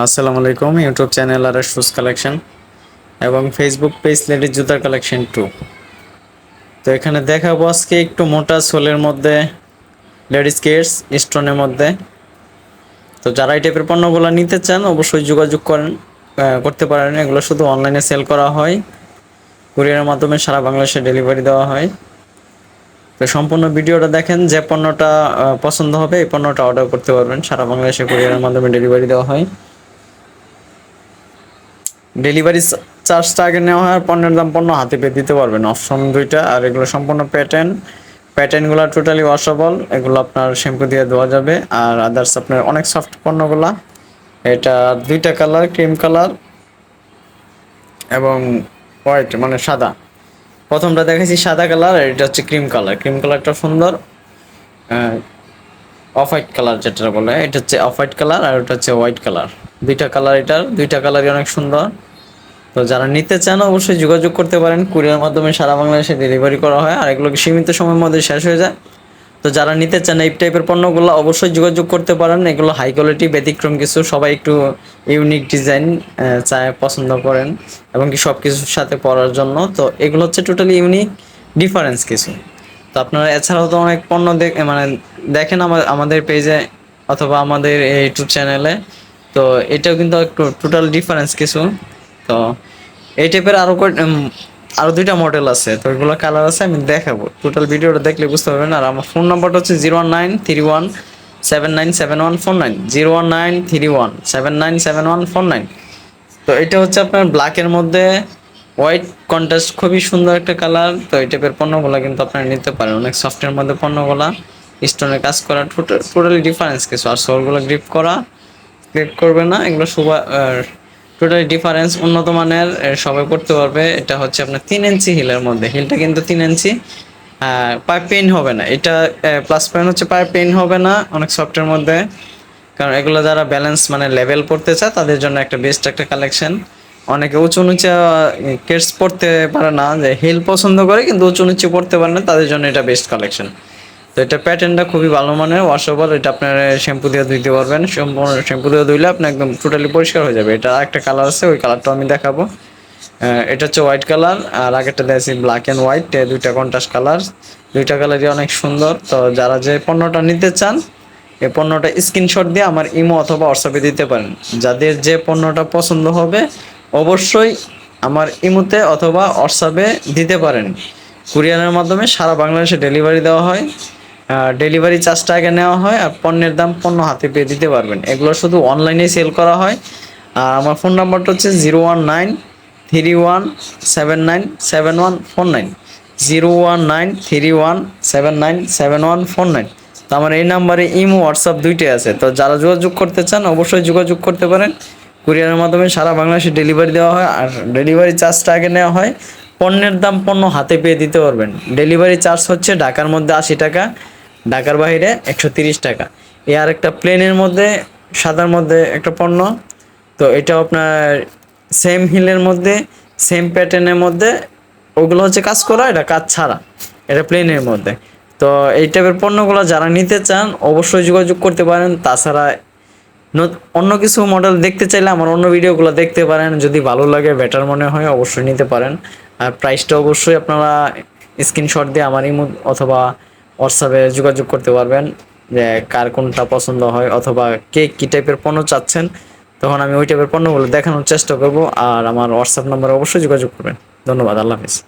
আসসালামু আলাইকুম YouTube channel আর শুজ কালেকশন এবং ফেসবুক পেজ লেডিস জুতার কালেকশন টু তো এখানে দেখাবো আজকে একটু মোটা সোলের মধ্যে লেডিস কেয়ার্স স্টোনের মধ্যে। তো যারা এই টাইপের পণ্যগুলো নিতে চান, অবশ্যই যোগাযোগ করেন করতে পারেন। এগুলো শুধু অনলাইনে সেল করা হয়। কুরিয়ারের মাধ্যমে সারা বাংলাদেশে ডেলিভারি দেওয়া হয়। তো সম্পূর্ণ ভিডিওটা দেখেন যে পণ্যটা পছন্দ হবে, এই পণ্যটা অর্ডার করতে পারবেন। সারা বাংলাদেশে কুরিয়ারের মাধ্যমে ডেলিভারি দেওয়া হয়। ডেলিভারি চার্জটা আগে নেওয়া হয়, পণ্যের দাম পণ্য হাতে পেয়ে দিতে পারবেন। অপশন দুইটা, আর এগুলো সম্পূর্ণ প্যাটার্ন প্যাটার্নগুলো টোটালি ওয়াশেবল এগুলো আপনার শ্যাম্পু দিয়ে ধোয়া যাবে। আর আদার্স আপনার অনেক সফট পণ্যগুলা। এটা দুইটা কালার ক্রিম কালার এবং হোয়াইট মানে সাদা। প্রথমটা দেখেছি সাদা কালার এটা হচ্ছে ক্রিম কালার ক্রিম কালারটা সুন্দর। অফ হোয়াইট কালার যেটা বলে, এটা হচ্ছে অফ হোয়াইট কালার আর ওটা হচ্ছে হোয়াইট কালার দুইটা কালার এটার, দুইটা কালারই অনেক সুন্দর। তো যারা নিতে চান অবশ্যই যোগাযোগ করতে পারেন। কুরিয়ার মাধ্যমে সারা বাংলাদেশে ডেলিভারি করা হয় আর এগুলো সীমিত সময়ের মধ্যে শেষ হয়ে যায়। তো যারা নিতে চান এই টাইপের পণ্যগুলো অবশ্যই যোগাযোগ করতে পারেন। এগুলো হাই কোয়ালিটি ব্যতিক্রম কিছু, সবাই একটু ইউনিক ডিজাইন চায়, পছন্দ করেন এবং কি সব কিছুর সাথে পরার জন্য। তো এগুলো হচ্ছে টোটালি ইউনিক ডিফারেন্স কিছু। তো আপনারা এছাড়াও তো অনেক পণ্য দেখ মানে দেখেন আমাদের পেজে অথবা আমাদের ইউটিউব চ্যানেলে তো এটাও কিন্তু একটু টোটাল ডিফারেন্স কিছু। তো এই টাইপের আরও আরও দুইটা মডেল আছে। তো ওইগুলো কালার আছে, আমি দেখাবো। টোটাল ভিডিওটা দেখলে বুঝতে পারবেন। আর আমার ফোন নাম্বারটা হচ্ছে zero one nine three one seven nine seven one four nine zero one nine three one seven nine seven one four nine তো এটা হচ্ছে আপনার ব্ল্যাকের মধ্যে হোয়াইট কন্ট্রাস্ট খুবই সুন্দর একটা কালার তো এই টাইপের পণ্যগুলো কিন্তু আপনারা নিতে পারেন। অনেক সফটের মধ্যে পণ্যগুলো স্টোনের কাজ করা টোটালি ডিফারেন্স কিছু। আর সোলগুলো গ্রিপ করা গ্রিপ করবে না, এগুলো সুবা টোটালি ডিফারেন্স উন্নত মানের সবাই করতে পারবে। এটা হচ্ছে আপনার তিন ইঞ্চি হিলের মধ্যে। হিলটা কিন্তু তিন ইঞ্চি পায়ে পেন হবে না। এটা প্লাস পয়েন্ট হচ্ছে পায়ে পেন হবে না, অনেক সফটের মধ্যে। কারণ এগুলো যারা ব্যালেন্স মানে লেভেল পড়তে চায়, তাদের জন্য একটা বেস্ট একটা কালেকশন অনেকে উঁচু নিচে কেটস পড়তে পারে না, যে হিল পছন্দ করে, কিন্তু উঁচু নিচে পড়তে পারে না, তাদের জন্য এটা বেস্ট কালেকশন তো এটা প্যাটার্নটা খুবই ভালো মানের ওয়াশেবল এটা আপনার শ্যাম্পু দিয়ে ধুইতে পারবেন শ্যাম্পু দিয়ে ধুইলে আপনি একদম টোটালি পরিষ্কার হয়ে যাবে। এটা একটা কালার আছে, ওই কালারটা আমি দেখাবো। এটা হচ্ছে হোয়াইট কালার আর আগেরটা দেখছি ব্ল্যাক অ্যান্ড হোয়াইট দুইটা কন্ট্রাস্ট কালার দুইটা কালারই অনেক সুন্দর। তো যারা যে পণ্যটা নিতে চান, এই পণ্যটা স্ক্রিনশট দিয়ে আমার ইমো অথবা হোয়াটসঅ্যাপে দিতে পারেন। যাদের যে পণ্যটা পছন্দ হবে অবশ্যই আমার ইমুতে অথবা হোয়াটসঅ্যাপে দিতে পারেন। কুরিয়ারের মাধ্যমে সারা বাংলাদেশে ডেলিভারি দেওয়া হয়। ডেলিভারি চার্জটা আগে নেওয়া হয় আর পণ্যের দাম পণ্য হাতে পেয়ে দিতে পারবেন। এগুলো শুধু অনলাইনে সেল করা হয়। আর আমার ফোন নাম্বারটা হচ্ছে zero one nine three one seven nine seven one four nine. Zero one nine three one seven nine seven one four nine. তো আমার এই নাম্বারে ইমো, হোয়াটসঅ্যাপ দুইটাই আছে। তো যারা যোগাযোগ করতে চান অবশ্যই যোগাযোগ করতে পারেন। কুরিয়ারের মাধ্যমে সারা বাংলাদেশে ডেলিভারি দেওয়া হয় আর ডেলিভারি চার্জটা আগে নেওয়া হয়। পণ্যের দাম পণ্য হাতে পেয়ে দিতে পারবেন। ডেলিভারি চার্জ হচ্ছে ঢাকার মধ্যে আশি টাকা, ঢাকার বাইরে একশো তিরিশ টাকা। এ আর একটা প্লেনের মধ্যে, সাদার মধ্যে একটা পণ্য। তো এটা আপনার সেম হিলের মধ্যে সেম প্যাটার্নের মধ্যে। ওগুলো হচ্ছে কাজ করা, এটা কাজ ছাড়া। এটা প্লেনের মধ্যে। তো এই টাইপের পণ্যগুলো যারা নিতে চান, অবশ্যই যোগাযোগ করতে পারেন। তাছাড়া অন্য কিছু মডেল দেখতে চাইলে আমার অন্য ভিডিওগুলো দেখতে পারেন। যদি ভালো লাগে বেটার মনে হয়, অবশ্যই নিতে পারেন। আর প্রাইসটা অবশ্যই আপনারা স্ক্রিনশট দিয়ে আমার ইমো অথবা হোয়াটসঅ্যাপে যোগাযোগ করতে পারবেন যে কার কোনটা পছন্দ হয় অথবা কে কী টাইপের পণ্য চাচ্ছেন। তখন আমি ওই টাইপের পণ্যগুলো দেখানোর চেষ্টা করব। আর আমার হোয়াটসঅ্যাপ নম্বরে অবশ্যই যোগাযোগ করবেন। ধন্যবাদ, আল্লাহ হাফিজ।